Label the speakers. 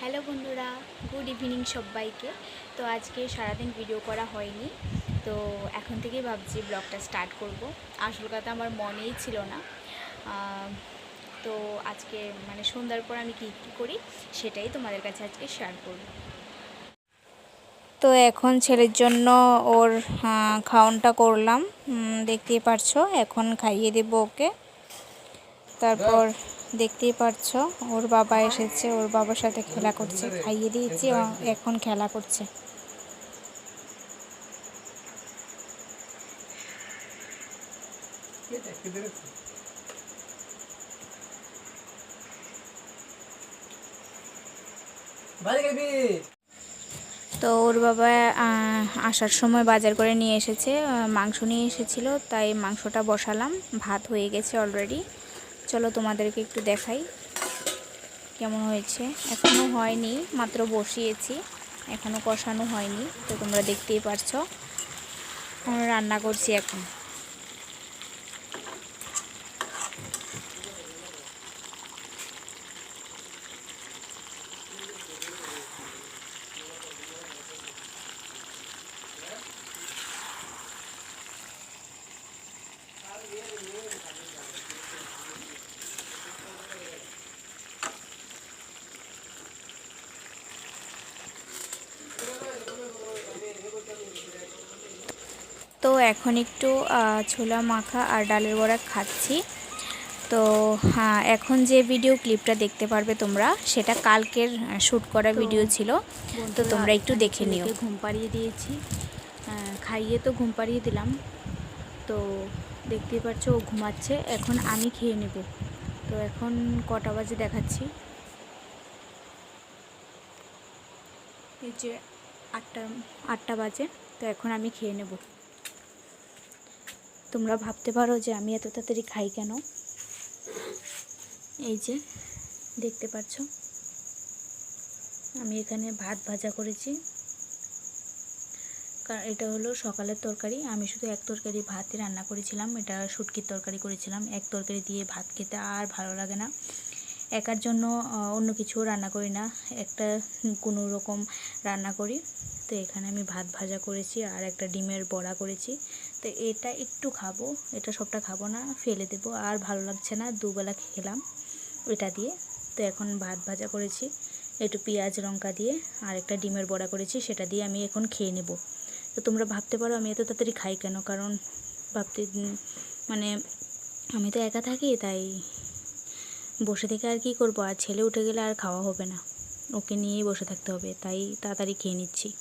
Speaker 1: Hello বন্ধুরা good evening সবাইকে। তো আজকে সারাদিন ভিডিও করা হয়নি তো এখন থেকেই ভাবছি ব্লগটা স্টার্ট করব। আসল কথা আমার মনেই ছিল না। তো আজকে মানে সন্ধ্যার পর আমি কী কী করি সেটাই তোমাদের কাছে আজকে শেয়ার করব। তো এখন ছেলের জন্য ওর আহ, খাওয়ানটা করলাম। দেখতেই পারছ এখন খাইয়ে দেবো ওকে। তারপর দেখতেই পারছ, ওর বাবা এসেছে, ওর বাবার সাথে খেলা করছে, খাইয়ে দিয়েছি এখন খেলা করছে। তো ওর বাবা আসার সময় বাজার করে নিয়ে এসেছে মাংস নিয়ে এসেছিল, তাই মাংসটা বসালাম, ভাত হয়ে গেছে অলরেডি চলো তোমাদেরকে একটু দেখাই কেমন হয়েছে। এখনও হয়নি, মাত্র বসিয়েছি এখনও কষানো হয়নি, তো তোমরা দেখতেই পারছ। রান্না করছি এখন। তো এখন একটু ছোলা মাখা আর ডালের বড়া খাচ্ছি। তো হ্যাঁ এখন যে ভিডিও ক্লিপটা দেখতে পারবে তোমরা সেটা কালকের শ্যুট করা ভিডিও ছিল। তো তোমরা একটু দেখে নিও। ঘুম পাড়িয়ে দিয়েছি। খাইয়ে তো ঘুম পাড়িয়ে দিলাম। তো দেখতেই পাচ্ছ ও ঘুমাচ্ছে। এখন আমি খেয়ে নেব। তো এখন কটা বাজে দেখাচ্ছি। এই যে আটটা আটটা বাজে। তো এখন আমি খেয়ে নেব। তোমরা ভাবতে পারো যে আমি এত তাড়াতাড়ি খাই কেন? এই যে, দেখতে পাচ্ছ? আমি এখানে ভাত ভাজা করেছি। কারণ এটা হলো সকালের তরকারি। আমি শুধু এক তরকারি ভাতই রান্না করেছিলাম। এটা শুটকির তরকারি করেছিলাম। এক তরকারি দিয়ে ভাত খেতে আর ভালো লাগে না। একার জন্য অন্য কিছু রান্না করি না। একটা কোনো রকম রান্না করি। তো এখানে আমি ভাত ভাজা করেছি আর একটা ডিমের বড়া করেছি। তো এটা একটু খাব, এটা সবটা খাব না, ফেলে দেবো। আর ভালো লাগছে না, দুবেলা খেলাম এটা দিয়ে। তো এখন ভাত ভাজা করেছি, একটু পেঁয়াজ লঙ্কা দিয়ে আর একটা ডিমের বড়া করেছি, সেটা দিয়ে আমি এখন খেয়ে নেব। তো তোমরা ভাবতে পারো আমি এত তাড়াতাড়ি খাই কেন? কারণ ভাবতে মানে আমি তো একা থাকি, তাই বসে থেকে আর কি করব? আর ছেলে উঠে গেলে আর খাওয়া হবে না। ওকে নিয়েই বসে থাকতে হবে। তাই তাড়াতাড়ি খেয়ে নিচ্ছি।